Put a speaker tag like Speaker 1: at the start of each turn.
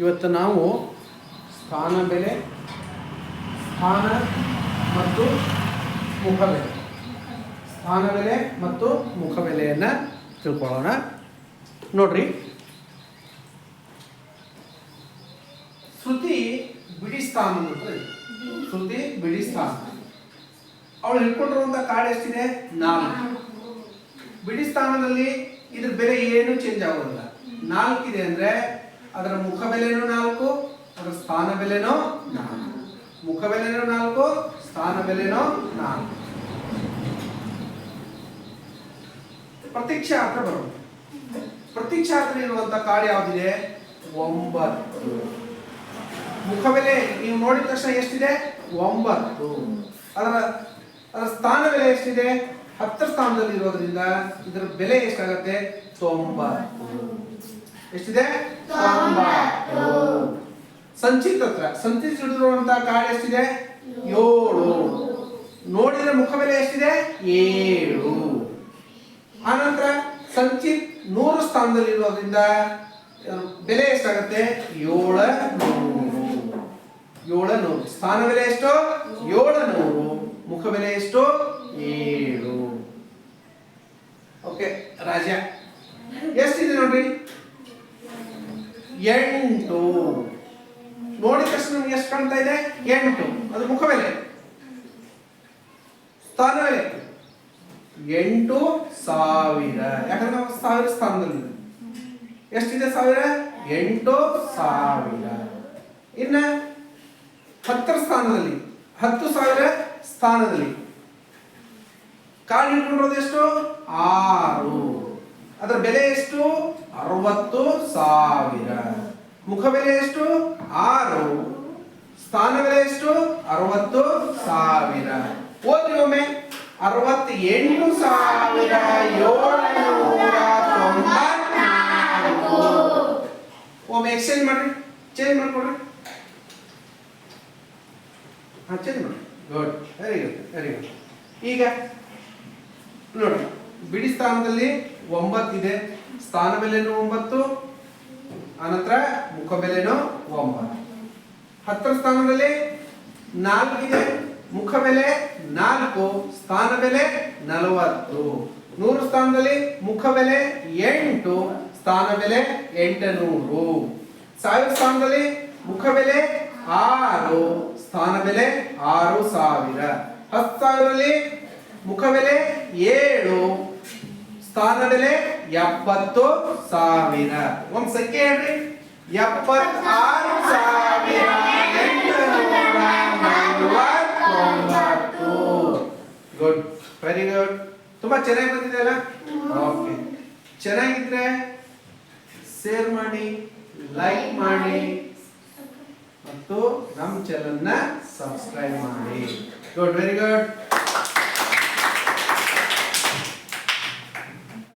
Speaker 1: ಇವತ್ತು ನಾವು ಸ್ಥಾನ ಬೆಲೆ, ಸ್ಥಾನ ಮತ್ತು ಮುಖಬೆಲೆ ಸ್ಥಾನ ಬೆಲೆ ಮತ್ತು ಮುಖಬೆಲೆಯನ್ನು ತಿಳ್ಕೊಳ್ಳೋಣ. ನೋಡ್ರಿ. ಶ್ರುತಿ ಬಿಡಿ ಸ್ಥಾನ ಅಂತ. ಶ್ರುತಿ ಬಿಡಿ ಸ್ಥಾನ. ಅವಳು ಹಿಡ್ಕೊಂಡಿರುವಂಥ ಕಾರ್ಡ್ ಎಷ್ಟಿದೆ? ನಾಲ್ಕು. ಬಿಡಿ ಸ್ಥಾನದಲ್ಲಿ ಇದ್ರ ಬೆಲೆ ಏನು ಚೇಂಜ್ ಆಗೋದಿಲ್ಲ. ನಾಲ್ಕಿದೆ ಅಂದ್ರೆ ಅದರ ಮುಖ ಬೆಲೆನೂ ನಾಲ್ಕು, ಅದರ ಸ್ಥಾನ ಬೆಲೆನೋ ನಾಲ್ಕು. ಮುಖ ಬೆಲೆನೂ ನಾಲ್ಕು, ಸ್ಥಾನ ಬೆಲೆನೋ ನಾಲ್ಕು. ಪ್ರತೀಕ್ಷಾತ್ರ ಬರೋದು. ಪ್ರತೀಕ್ಷಾತ್ರ ಇರುವಂತ ಕಾರ್ಡ್ ಯಾವ್ದಿದೆ? ಒಂಬತ್ತು. ಮುಖಬೆಲೆ ನೀವು ನೋಡಿದ ತಕ್ಷಣ ಎಷ್ಟಿದೆ? ಒಂಬತ್ತು. ಅದರ ಅದರ ಸ್ಥಾನ ಬೆಲೆ ಎಷ್ಟಿದೆ? ಹತ್ತರ ಸ್ಥಾನದಲ್ಲಿ ಇರೋದ್ರಿಂದ ಇದರ ಬೆಲೆ ಎಷ್ಟಾಗತ್ತೆ? ತೊಂಬತ್ತು. ಎಷ್ಟಿದೆ? ಸಂಚಿತ್ ಹತ್ರ. ಸಂಚಿತ್ ಹಿಡಿದಿರುವಂತಹ ಕಾರ್ಡ್ ಎಷ್ಟಿದೆ? ಏಳು. ನೋಡಿದರೆ ಮುಖ ಬೆಲೆ ಎಷ್ಟಿದೆ? ಏಳು. ಆನಂತರ ಸಂಚಿತ್ ನೂರು ಸ್ಥಾನದಲ್ಲಿ ಇರೋದ್ರಿಂದ ಬೆಲೆ ಎಷ್ಟಾಗತ್ತೆ? ಏಳ ನೂರು ಏಳ ನೂರು ಸ್ಥಾನ ಬೆಲೆ ಎಷ್ಟು? ಏಳ ನೂರು ಮುಖ ಬೆಲೆ ಎಷ್ಟು? ಏಳು. ಓಕೆ ರಾಜ ಎಷ್ಟಿದೆ ನೋಡ್ರಿ? ಎಂಟು. ನೋಡಿದ ತಕ್ಷಣ ನಮ್ಗೆ ಎಷ್ಟು ಕಾಣ್ತಾ ಇದೆ? ಎಂಟು. ಅದು ಮುಖ ಬೆಲೆ ಸ್ಥಾನ ಬೆಲೆ ಎಂಟು ಸಾವಿರ. ಯಾಕಂದ್ರೆ ನಾವು ಸಾವಿರ ಸ್ಥಾನದಲ್ಲಿ ಎಷ್ಟಿದೆ ಸಾವಿರ? ಎಂಟು ಸಾವಿರ. ಇನ್ನ ಹತ್ತರ ಸ್ಥಾನದಲ್ಲಿ, ಹತ್ತು ಸಾವಿರ ಸ್ಥಾನದಲ್ಲಿ. ಕಾಳು ಹಿಡ್ಕೊಂಡಿರೋದು ಎಷ್ಟು? ಆರು. ಅದರ ಬೆಲೆ ಎಷ್ಟು? ಅರವತ್ತು ಸಾವಿರ. ಮುಖ ಬೆಲೆ ಎಷ್ಟು? ಆರು. ಸ್ಥಾನ ಬೆಲೆ ಎಷ್ಟು? ಅರವತ್ತು ಸಾವಿರ. ಓದಿ ಒಮ್ಮೆ. ಅರವತ್ತೆಂಟು ಸಾವಿರ ಏಳುನೂರ ತೊಂಬತ್ನಾಲ್ಕು. ಒಮ್ಮೆ ಎಕ್ಸ್ಚೇಂಜ್ ಮಾಡ್ರಿ. ಚೇಂಜ್ ಮಾಡ್ಕೊಡ್ರಿ. ಹಾ ಚೇಂಜ್ ಮಾಡಿ good very good very good ಈಗ ನೋಡಿ ಬಿಡಿ ಸ್ಥಾನದಲ್ಲಿ ಒಂಬತ್ತಿದೆ. ಸ್ಥಾನ ಬೆಲೆನೂ ಒಂಬತ್ತು. ಆನಂತರ ಮುಖ ಬೆಲೆನೋ ಒಂಬತ್ತು ಹತ್ತರ ಸ್ಥಾನದಲ್ಲಿ ನಾಲ್ಕಿದೆ ಮುಖ ಬೆಲೆ ನಾಲ್ಕು ಸ್ಥಾನ ಬೆಲೆ ನಲವತ್ತು. ನೂರು ಸ್ಥಾನದಲ್ಲಿ ಮುಖ ಬೆಲೆ ಎಂಟು ಸ್ಥಾನ ಬೆಲೆ ಎಂಟುನೂರು. ಸಾವಿರ ಸ್ಥಾನದಲ್ಲಿ ಮುಖ ಬೆಲೆ ಆರು ಸ್ಥಾನ ಬೆಲೆ ಆರು ಸಾವಿರ. ಹತ್ತು ಸಾವಿರದಲ್ಲಿ ಮುಖ ಬೆಲೆ ಏಳು. ಸ್ಥಾನ ಬೆಲೆ ಎಪ್ಪತ್ತು ಸಾವಿರ. ಒಂದ್ ಸಂಖ್ಯೆ ಹೇಳ್ರಿ. ಎಪ್ಪತ್ತಾರು ಸಾವಿರ ಎಂಟುನೂರ ನಲವತ್ತೊಂಬತ್ತು ಗುಡ್ ವೆರಿ ಗುಡ್ ತುಂಬಾ ಚೆನ್ನಾಗಿ ಬಂದಿದೆ ಅಲ್ಲ? ಓಕೆ ಚೆನ್ನಾಗಿದ್ರೆ ಶೇರ್ ಮಾಡಿ ಲೈಕ್ ಮಾಡಿ ಮತ್ತು ನಮ್ಮ ಚಾನಲ್ನ ಸಬ್ಸ್ಕ್ರೈಬ್ ಮಾಡಿ. Good very good